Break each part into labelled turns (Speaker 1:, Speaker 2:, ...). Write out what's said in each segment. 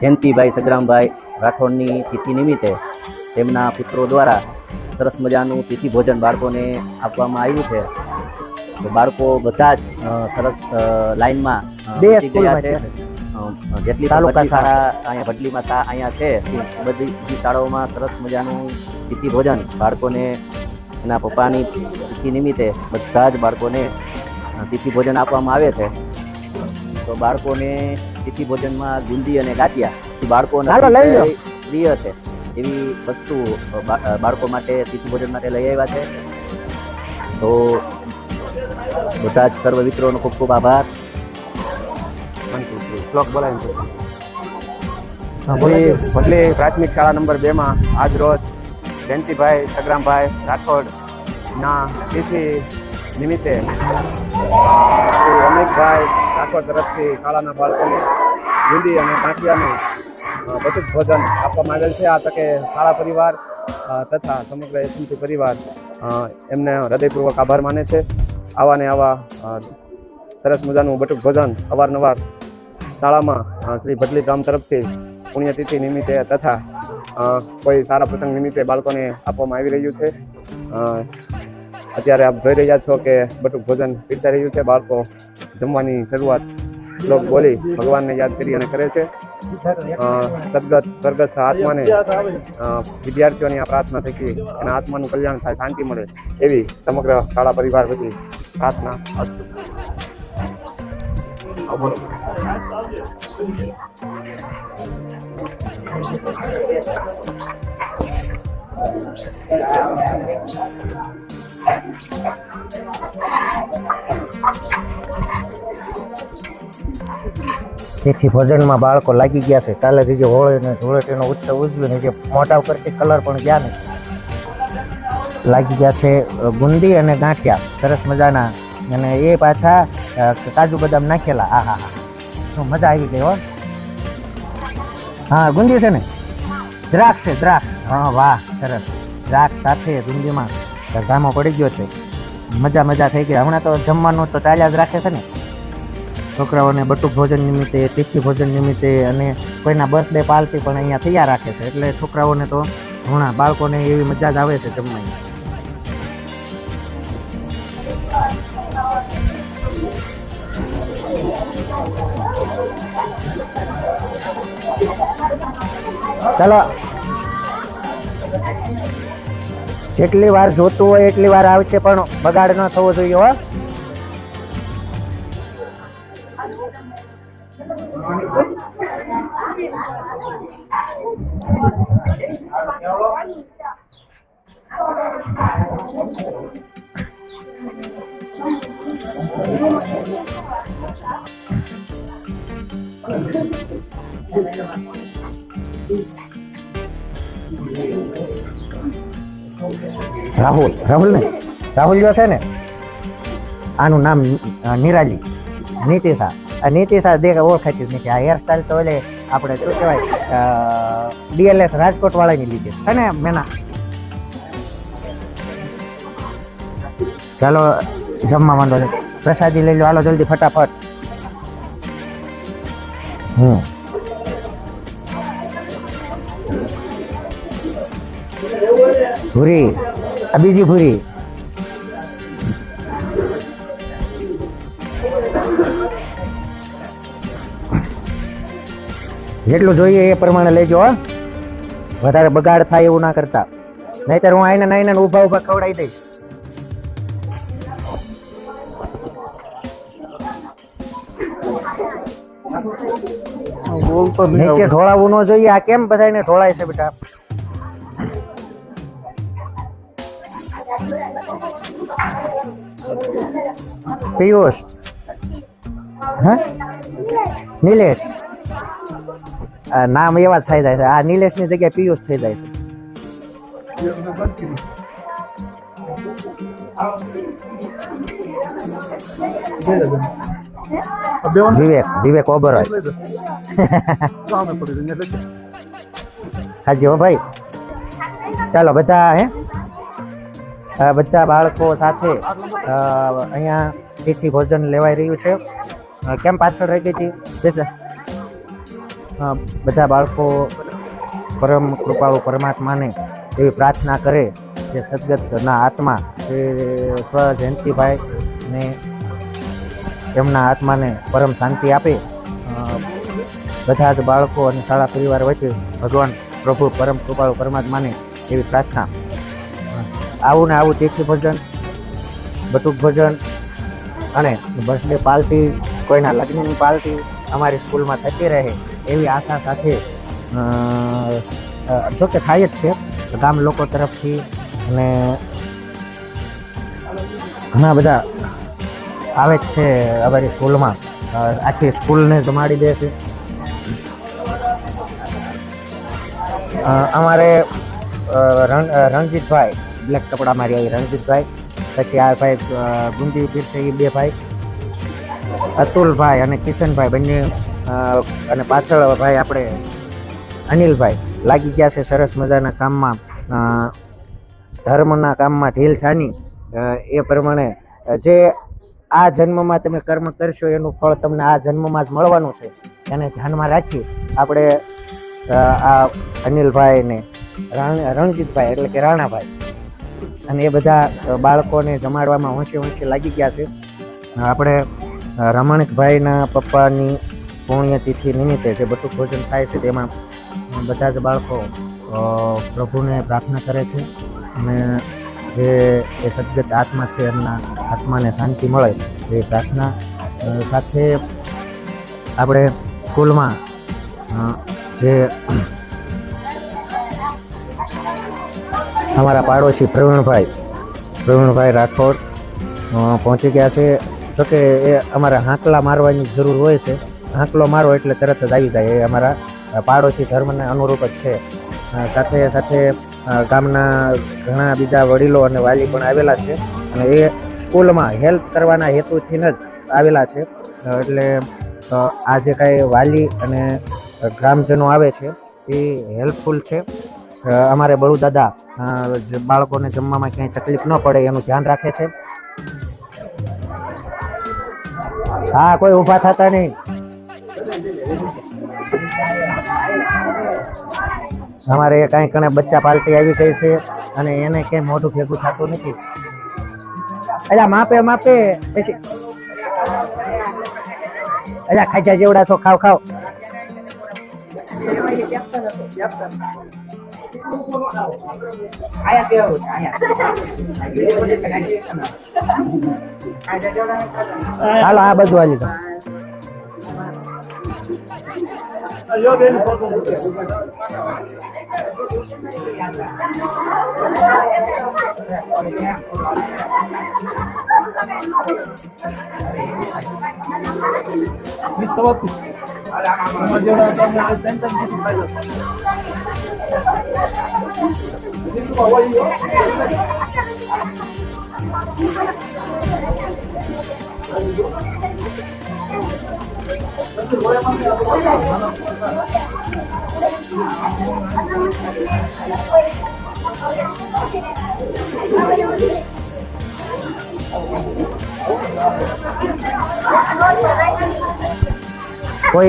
Speaker 1: જયંતિભાઈ સગ્રામભાઈ રાઠોડની તિથિ નિમિત્તે તેમના પુત્રો દ્વારા સરસ મજાનું તિથિ ભોજન બાળકોને આપવામાં આવ્યું છે. તો બાળકો બધા જ સરસ લાઈનમાં છે. જેટલી
Speaker 2: તાલુકા
Speaker 1: શાળા. અહીંયા ભટલીમાં શા અહીંયા છે બધી બધી શાળાઓમાં સરસ મજાનું તિથિ ભોજન બાળકોને એના પપ્પાની તિથિ નિમિત્તે બધા જ બાળકોને તિથિ ભોજન આપવામાં આવે છે. તો બાળકોને તિથિ ભોજનમાં ગુંદી અને ગાંઠિયા બાળકો પ્રિય છે એવી વસ્તુ બાળકો માટે તિથિ ભોજન માટે લઈ આવ્યા છે. તો બધા જ સર્વ મિત્રોનો ખૂબ ખૂબ આભાર.
Speaker 3: શ્લોક શ્રી ભટલી પ્રાથમિક શાળા નંબર બેમાં આજ રોજ જયંતિભાઈ રાઠોડ ના તિથિ નિમિત્તે શ્રી અમિતભાઈ ઠાકોર તરફથી શાળાના બાળકોને બુંદી અને કાંકિયાનું અ, બધું ભોજન આપવામાં આવેલ છે. આ તકે શાળા પરિવાર તથા સમગ્ર એસએમસી પરિવાર એમને હૃદયપૂર્વક આભાર માને છે. આવા ને આવા સરસ મજાનું બટુક ભોજન અવારનવાર શાળામાં શ્રી ભટલી ગામ તરફથી પુણ્યતિથિ નિમિત્તે તથા કોઈ સારા પ્રસંગ નિમિત્તે બાળકોને આપવામાં આવી રહ્યું છે. અત્યારે આપ જોઈ રહ્યા છો કે બધું ભોજન પીરસાઈ રહ્યું છે. બાળકો જમવાની શરૂઆત લોક બોલી ભગવાનને યાદ કરી અને કરે છે. સદગત સ્વર્ગસ્થ આત્માને વિદ્યાર્થીઓની આ પ્રાર્થના થકી અને આત્માનું કલ્યાણ થાય, શાંતિ મળે એવી સમગ્ર શાળા પરિવાર વતી પ્રાર્થના અસ્તુ.
Speaker 2: તેથી ભજનમાં બાળકો લાગી ગયા છે. કાલેથી જે હોળી ને ધૂળેટીનો ઉત્સવ ઉજવીને જે ઉપર ઉપરથી કલર પણ ગયા ને. લાગી ગયા છે ગુંદી અને ગાંઠિયા. સરસ મજાના. અને એ પાછા કાજુ બદામ નાખેલા. આ, હા હા. શું મજા આવી ગઈ હો. હા ગુંદી છે ને? દ્રાક્ષ છે, દ્રાક્ષ. હા, વાહ, સરસ. દ્રાક્ષ સાથે ગુંદીમાં જામો પડી ગયો છે. મજા મજા થઈ ગઈ. હમણાં તો જમવાનું તો ચાલ્યા જ રાખે છે ને. છોકરાઓને બટુક ભોજન નિમિત્તે તિથિ ભોજન નિમિત્તે અને કોઈના બર્થડે પાર્ટી પણ અહીંયા તૈયાર રાખે છે. એટલે છોકરાઓને તો ઘણા બાળકોને એવી મજા જ આવે છે જમવાની. ચાલો. જેટલી વાર જોતું હોય એટલી વાર આવશે પણ બગાડ ન થવો જોઈએ હો. રાહુલ રાહુલ ને રાહુલ જો છે ને આનું નામ અ, નિરાલી નીતિશા આ નીતિશા દેખ ઓળખાતી જ નથી. આ હેરસ્ટાઈલ તો એટલે આપણે શું કહેવાય ડીએલએસ રાજકોટ વાળાની લીધી છે. ને, મેના? ચાલો, જમવા માંડો પ્રસાદી લઈ લો. હાલો, જલ્દી, ફટાફટ. હમ. ભૂરી. આ બીજી ભૂરી. જેટલું જોઈએ એ પ્રમાણે લેજો, હા. વધારે બગાડ થાય એવું ના કરતા. નહીતર હું આઈને નાઈને ઊભા ઊભા ખવડાવી દઈશ. નીચે ઢોળાવવું ન જોઈએ. આ કેમ બધાને ઢોળાય છે બેટા? પિયુષ. હા? નિલેશ. નામ એવા જ થઈ જાય છે. આ નિલેશની જગ્યાએ પિયુષ થઈ જાય છે. વિવેક વિવેક ઓબરોય. હાજી હો ભાઈ. ચાલો બધા હે? બધા બાળકો સાથે અહીંયા તેથી ભોજન લેવાઈ રહ્યું છે. કેમ પાછળ રહી ગઈ હતી? બધા બાળકો પરમ કૃપાળુ પરમાત્માને એવી પ્રાર્થના કરે કે સદગતના આત્મા શ્રી સ્વ જયંતિભાઈ ને એમના આત્માને પરમ શાંતિ આપે. બધા જ બાળકો અને શાળા પરિવાર વચ્ચે ભગવાન પ્રભુ પરમ કૃપાળુ પરમાત્માને એવી પ્રાર્થના. આવું ને આવું તીખી ભોજન, બટુક ભોજન અને બર્થડે પાર્ટી, કોઈના લગ્નની પાર્ટી અમારી સ્કૂલમાં થતી રહે. એવી આશા સાથે જો કે થાય જ છે, ગામ લોકો તરફથી અને ઘણા બધા આવે જ છે અમારી સ્કૂલમાં. આખી સ્કૂલને જમાડી દે છે. અમારે રણ- રણજીતભાઈ, બ્લેક કપડા મારી આવી રણજીતભાઈ, પછી આ ભાઈ ગુંદી પીરસે એ બે ભાઈ, અતુલભાઈ અને કિશનભાઈ બંને અને પાછળ ભાઈ આપણે અનિલભાઈ લાગી ગયા છે સરસ મજાના કામમાં. ધર્મના કામમાં ઢીલ છાની. એ પ્રમાણે જે આ જન્મમાં તમે કર્મ કરશો એનું ફળ તમને આ જન્મમાં જ મળવાનું છે. એને ધ્યાનમાં રાખી આપણે આ અનિલભાઈને રણજીતભાઈ એટલે કે રાણાભાઈ અને એ બધા બાળકોને જમાડવામાં ઊંચી ઊંચી લાગી ગયા છે. આપણે રમણકભાઈના પપ્પાની પુણ્યતિથિ નિમિત્તે જે બટુક ભોજન થાય છે તેમાં બધા જ બાળકો પ્રભુને પ્રાર્થના કરે છે. અને જે એ સદગત આત્મા છે એમના આત્માને શાંતિ મળે એ પ્રાર્થના. સાથે આપણે સ્કૂલમાં જે અમારા પાડોશી પ્રવીણભાઈ પ્રવીણભાઈ રાઠોડ પહોંચી ગયા છે. જોકે એ અમારે હાંકલા મારવાની જરૂર હોય છે. હાંકલો મારો એટલે તરત જ આવી જાય. એ અમારા પાડોશી ધર્મને અનુરૂપ જ છે. સાથે સાથે ગામના ઘણા બીજા વડીલો અને વાલી પણ આવેલા છે અને એ સ્કૂલમાં હેલ્પ કરવાના હેતુથી જ આવેલા છે. એટલે આ જે કાંઈ વાલી અને ગ્રામજનો આવે છે, એ હેલ્પફુલ છે. અમારે બળુ દાદા બાળકોને જમવામાં ક્યાંય તકલીફ ન પડે એનું ધ્યાન રાખે છે. હા, કોઈ ઊભા થતા નહીં. અમારે કાંઈ કણે બચ્ચા પાલટી આવી ગઈ છે અને એને કંઈ મોઢું ભેગું થતું નથી. અલ્યા માપે માપે. પછી. અલ્યા ખાજા જેવડા છો, ખાવ ખાવ. હાલો, આ બધું હાલી Aí eu dei no ponto do Miss Sabatu. Hadi Thank you.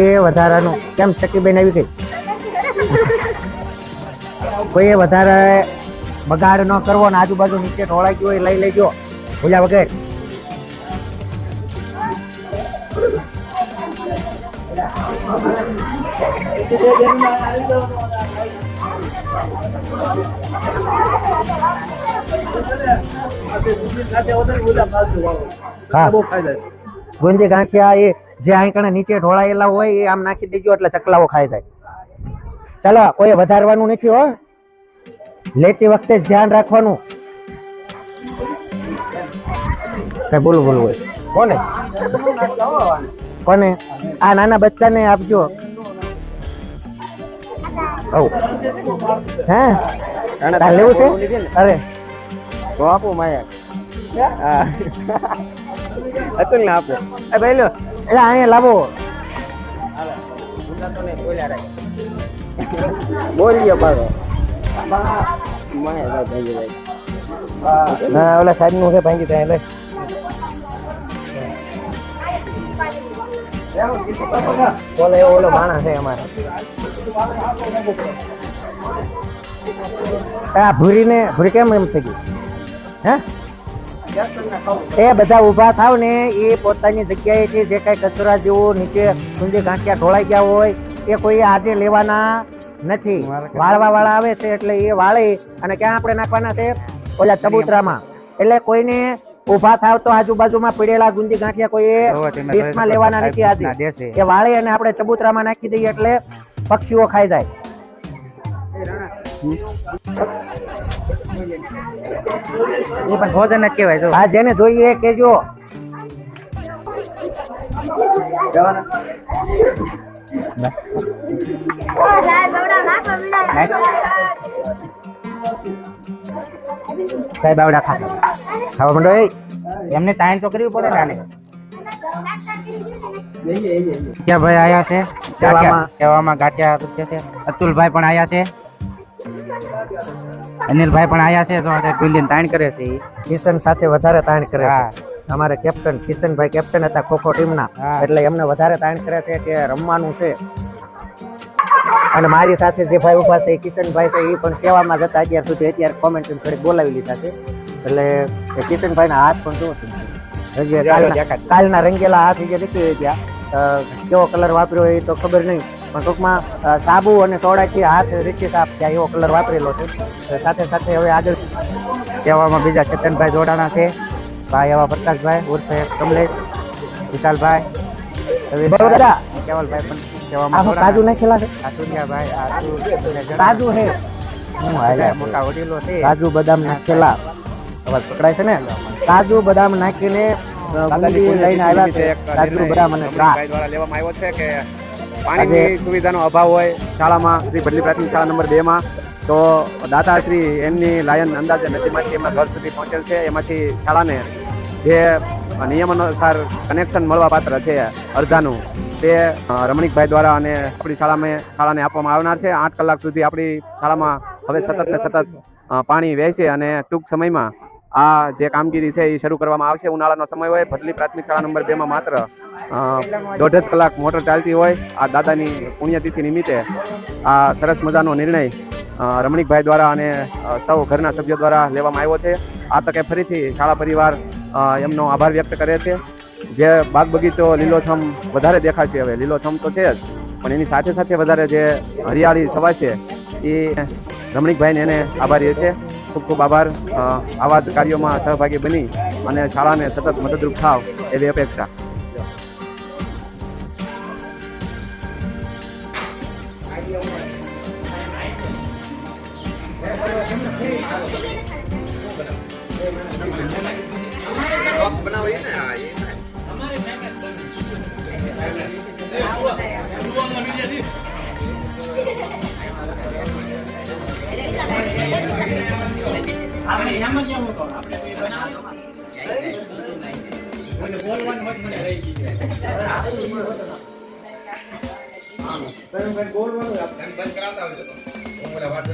Speaker 2: એ વધારાનું, કેમ ચકીબેન આવી ગઈ? કોઈ એ વધારે બગાડ ન કરવો ને આજુબાજુ નીચે ઢોળાઈ ગયો હોય લઈ લેજો ભૂલ્યા વગર. હા. ગુંદી ગાંઠિયા એ જે અહીં કણે નીચે ઢોળાયેલા હોય એ આમ નાખી દેજો એટલે ચકલાઓ ખાઈ જાય. ચાલો કોઈ વધારવાનું નથી હો. લેતી વખતે જ ધ્યાન રાખવાનું. કઈ બોલું બોલું હોય કોને? કોને? આ નાના બચ્ચાને આપજો. ઓ હે? તાર લેવું છે? અરે.
Speaker 3: તો આપો માયા. અતુલ ને આપો. એ ભાઈ લો
Speaker 2: એટલે અહીંયા લાવો.
Speaker 3: બોલીએ
Speaker 1: ના ઓલા સાહેબનું છે ભાંગી ત્યાં
Speaker 2: ઓલો એવો ઓલો માણસ છે અમારે આ ભૂરીને ભૂરી કેમ એમ થઈ ગઈ? હે? એ બધા ઊભા થાવ ને એ પોતાની જગ્યાએથી જે કાંઈ કચરા જેવું નીચે ઊંધી ગાંઠિયા ઢોળાઈ ગયા હોય એ કોઈ આજે લેવાના નથી. વાળવા વાળા આવે છે એટલે એ વાળી અને ક્યાં આપણે નાખવાના છે? ઓલા ચબૂતરામાં. એટલે કોઈને ઊભા થાવ તો આજુબાજુમાં પડેલા ગુંદી ગાંઠિયા કોઈ દેશમાં લેવાના નથી આજે. એ વાળી અને આપણે ચબૂતરામાં નાખી દઈએ એટલે પક્ષીઓ ખાઈ જાય.
Speaker 4: એ પણ ભોજન જ કહેવાય
Speaker 2: જેને જોઈએ કેજો
Speaker 4: સાહેબ આવડા ખા.
Speaker 2: ખાવા માંડો એ?
Speaker 4: એમને તાણ તો કરવી પડે ને ક્યાં ભાઈ આયા છે?
Speaker 2: સેવામાં.
Speaker 4: સેવામાં ગાંઠિયા પૂછે છે? અતુલભાઈ પણ આયા છે. અનિલભાઈ પણ આયા છે તો અત્યારે ગુંદીને તાણ કરે છે
Speaker 2: કિશન સાથે વધારે તાણ કરે
Speaker 4: હા.
Speaker 2: છે અમારે કેપ્ટન કિશનભાઈ કેપ્ટન હતા ખોખો ટીમના. એટલે એમને વધારે તાણ કરે છે કે રમવાનું છે. અને મારી સાથે જે ભાઈ ઊભા છે એ કિશનભાઈ છે એ પણ સેવામાં જતા અત્યાર સુધી અત્યારે કોમેન્ટ થોડીક બોલાવી લીધા છે. એટલે કિશનભાઈના હાથ પણ જુઓ તમે. કાલના રંગેલા હાથ જે નીકળી ગયા કેવો કલર વાપર્યો એ તો ખબર નહીં. પણ ટૂંકમાં સાબુ અને સોડાથી હાથ રીતિ સાફ થયા એવો કલર વાપરેલો છે. સાથે સાથે હવે આગળ
Speaker 4: સેવામાં બીજા ચેતનભાઈ જોડાણા છે. ભાઈ એવા પ્રકાશભાઈ ઉર્ફે કમલેશ વિશાલભાઈ
Speaker 2: દાદા
Speaker 4: કેવલભાઈ પણ સેવામાં
Speaker 2: કાજુ નાખેલા છે? કાજુ હે? હું હાલ્યા
Speaker 4: મોટા વડીલો છે.
Speaker 2: કાજુ બદામ નાખેલા. અવાજ પકડાય છે ને? કાજુ બદામ નાખીને બુંદી લઈને આવ્યા છે. કાજુ બદામ અને દ્રાક્ષ.
Speaker 3: દ્વારા લેવામાં આવ્યો છે કે પાણીની સુવિધાનો અભાવ હોય શાળામાં શ્રી ભડલી પ્રાથમિક શાળા નંબર બે માં તો દાતાશ્રી એમની લાયન અંદાજે નદીમાંથી એમના ઘર સુધી પહોંચેલ છે. એમાંથી શાળાને જે નિયમ અનુસાર કનેક્શન મળવા પાત્ર છે અડધાનું તે રમણીકભાઈ દ્વારા અને આપણી શાળામાં શાળાને આપવામાં આવનાર છે. આઠ કલાક સુધી આપણી શાળામાં હવે સતત ને સતત પાણી વહેશે અને ટૂંક સમયમાં આ જે કામગીરી છે એ શરૂ કરવામાં આવશે. ઉનાળાનો સમય હોય, ભટલી પ્રાથમિક શાળા નંબર બેમાં માત્ર દોઢસ કલાક મોટર ચાલતી હોય. આ દાદાની પુણ્યતિથિ નિમિત્તે આ સરસ મજાનો નિર્ણય રમણીકભાઈ દ્વારા અને સૌ ઘરના સભ્યો દ્વારા લેવામાં આવ્યો છે. આ તકે ફરીથી શાળા પરિવાર એમનો આભાર વ્યક્ત કરે છે. જે બાગ બગીચો લીલોછમ વધારે દેખાશે, હવે લીલોછમ તો છે જ, પણ એની સાથે સાથે વધારે જે હરિયાળી છવાશે, એ રમણીકભાઈને એને આભારી છે. ખૂબ ખૂબ આભાર. આવા જ કાર્યોમાં સહભાગી બની અને શાળાને સતત મદદરૂપ થાવ એવી અપેક્ષા. આપણે
Speaker 4: એનામાં જ હું કહું આપણે બોલવાનું મત મને રહી ગયું
Speaker 5: બોલવાનું બંધ કરાવતા આવજો હું બોલા વાત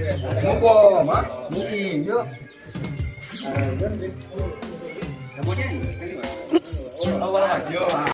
Speaker 6: મૂકો માં મૂકી ગયો. Kemudian, oh,